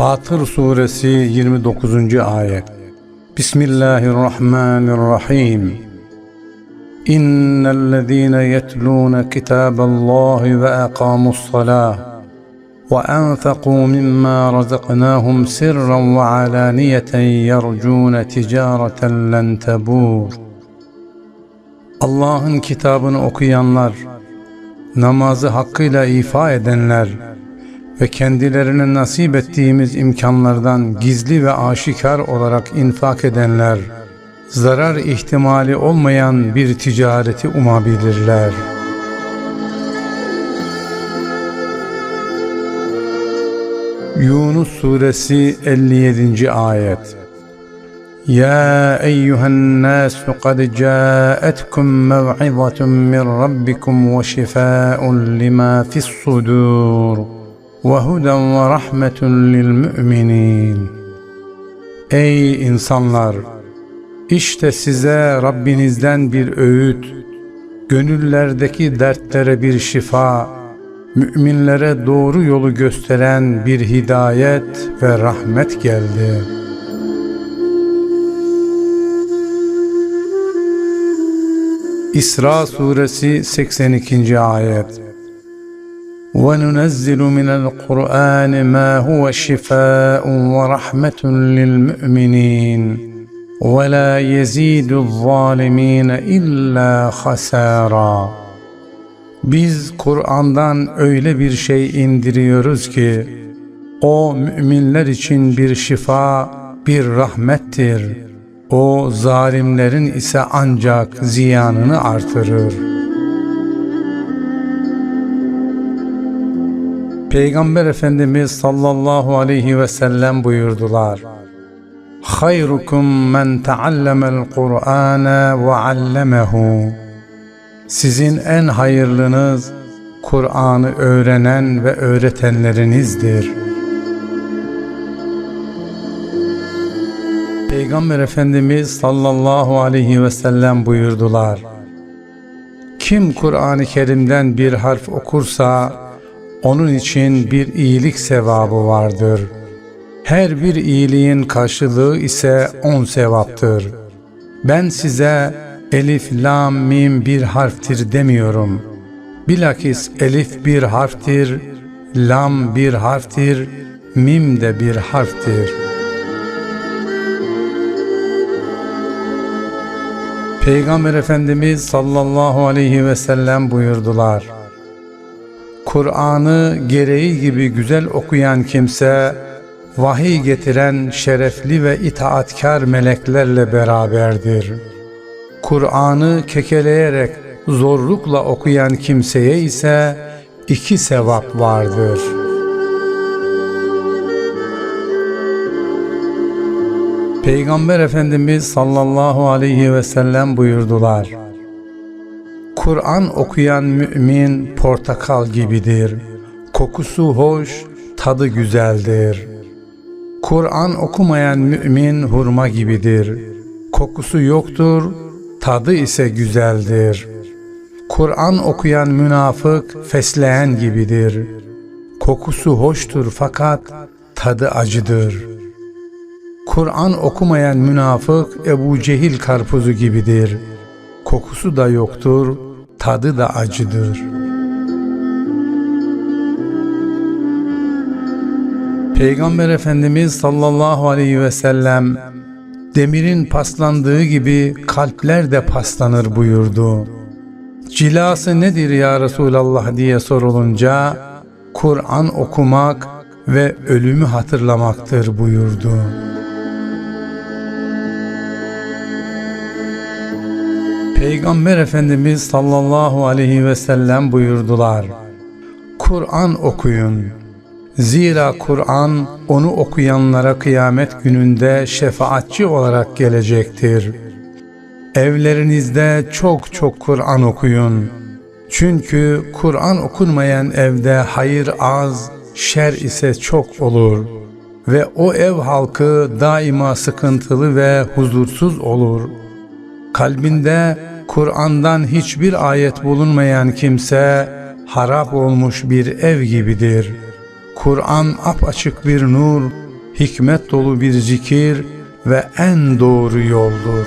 Fatır Suresi 29. Ayet Bismillahirrahmanirrahim İnnellezîne yetlûne kitâballâhi ve ekâmussalâh ve enfekû mimmâ razıknâhum sirran ve alâniyeten yercûne ticâreten len tebûr Allah'ın kitabını okuyanlar, namazı hakkıyla ifa edenler, ve kendilerine nasip ettiğimiz imkanlardan gizli ve aşikar olarak infak edenler, zarar ihtimali olmayan bir ticareti umabilirler. Yunus Suresi 57. Ayet يا أيها الناس قد جاءتكم موعظة من ربكم وشفاء لما في الصدور وهدى ورحمة للمؤمنين Ey insanlar! İşte size Rabbinizden bir öğüt, gönüllerdeki dertlere bir şifa, müminlere doğru yolu gösteren bir hidayet ve rahmet geldi. İsra suresi 82. ayet وننزل من القرآن ما هو شفاء ورحمة للمؤمنين ولا يزيد الظالمين إلا خسارا Biz Kur'an'dan öyle bir şey indiriyoruz ki o müminler için bir şifa, bir rahmettir. O zalimlerin ise ancak ziyanını artırır.'' Peygamber Efendimiz sallallahu aleyhi ve sellem buyurdular. Hayrukum men taallemel Kur'ane ve allemehu. Sizin en hayırlınız Kur'an'ı öğrenen ve öğretenlerinizdir. Peygamber Efendimiz sallallahu aleyhi ve sellem buyurdular. Kim Kur'an-ı Kerim'den bir harf okursa onun için bir iyilik sevabı vardır. Her bir iyiliğin karşılığı ise on sevaptır. Ben size elif, lam, mim bir harftir demiyorum. Bilakis elif bir harftir, lam bir harftir, mim de bir harftir. Peygamber Efendimiz sallallahu aleyhi ve sellem buyurdular. Kur'an'ı gereği gibi güzel okuyan kimse, vahiy getiren şerefli ve itaatkar meleklerle beraberdir. Kur'an'ı kekeleyerek zorlukla okuyan kimseye ise iki sevap vardır.'' Peygamber Efendimiz sallallahu aleyhi ve sellem buyurdular. Kur'an okuyan mümin portakal gibidir. Kokusu hoş, tadı güzeldir. Kur'an okumayan mümin hurma gibidir. Kokusu yoktur, tadı ise güzeldir. Kur'an okuyan münafık fesleğen gibidir. Kokusu hoştur fakat tadı acıdır.'' Kur'an okumayan münafık Ebu Cehil karpuzu gibidir. Kokusu da yoktur, tadı da acıdır. Peygamber Efendimiz sallallahu aleyhi ve sellem demirin paslandığı gibi kalpler de paslanır buyurdu. Cilası nedir ya Resulallah diye sorulunca Kur'an okumak ve ölümü hatırlamaktır buyurdu. Peygamber Efendimiz sallallahu aleyhi ve sellem buyurdular. Kur'an okuyun. Zira Kur'an onu okuyanlara kıyamet gününde şefaatçi olarak gelecektir. Evlerinizde çok çok Kur'an okuyun. Çünkü Kur'an okunmayan evde hayır az, şer ise çok olur ve o ev halkı daima sıkıntılı ve huzursuz olur. Kalbinde Kur'an'dan hiçbir ayet bulunmayan kimse harap olmuş bir ev gibidir. Kur'an apaçık bir nur, hikmet dolu bir zikir ve en doğru yoldur.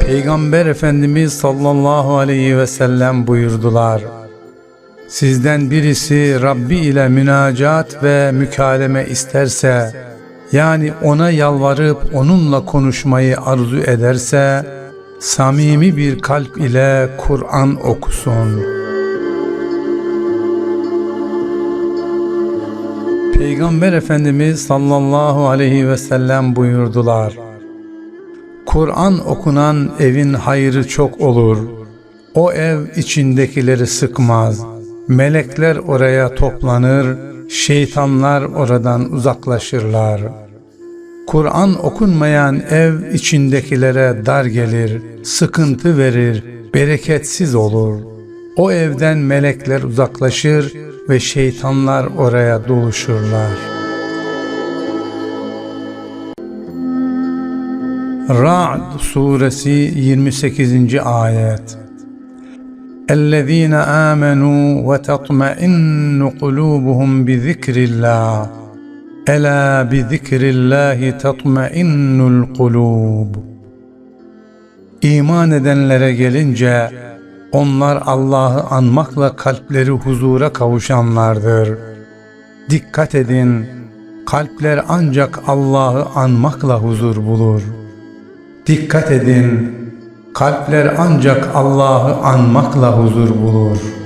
Peygamber Efendimiz sallallahu aleyhi ve sellem buyurdular. Sizden birisi Rabbi ile münacat ve mükaleme isterse, yani ona yalvarıp onunla konuşmayı arzu ederse, samimi bir kalp ile Kur'an okusun. Peygamber Efendimiz sallallahu aleyhi ve sellem buyurdular. Kur'an okunan evin hayrı çok olur. O ev içindekileri sıkmaz. Melekler oraya toplanır, şeytanlar oradan uzaklaşırlar. Kur'an okunmayan ev içindekilere dar gelir, sıkıntı verir, bereketsiz olur. O evden melekler uzaklaşır ve şeytanlar oraya doluşurlar. Ra'd suresi 28. ayet اَلَّذ۪ينَ آمَنُوا وَتَطْمَئِنُّ قُلُوبُهُمْ بِذِكْرِ اللّٰهِ اَلَا بِذِكْرِ اللّٰهِ تَطْمَئِنُّ الْقُلُوبُ İman edenlere gelince onlar Allah'ı anmakla kalpleri huzura kavuşanlardır. Dikkat edin, kalpler ancak Allah'ı anmakla huzur bulur. Dikkat edin, kalpler ancak Allah'ı anmakla huzur bulur.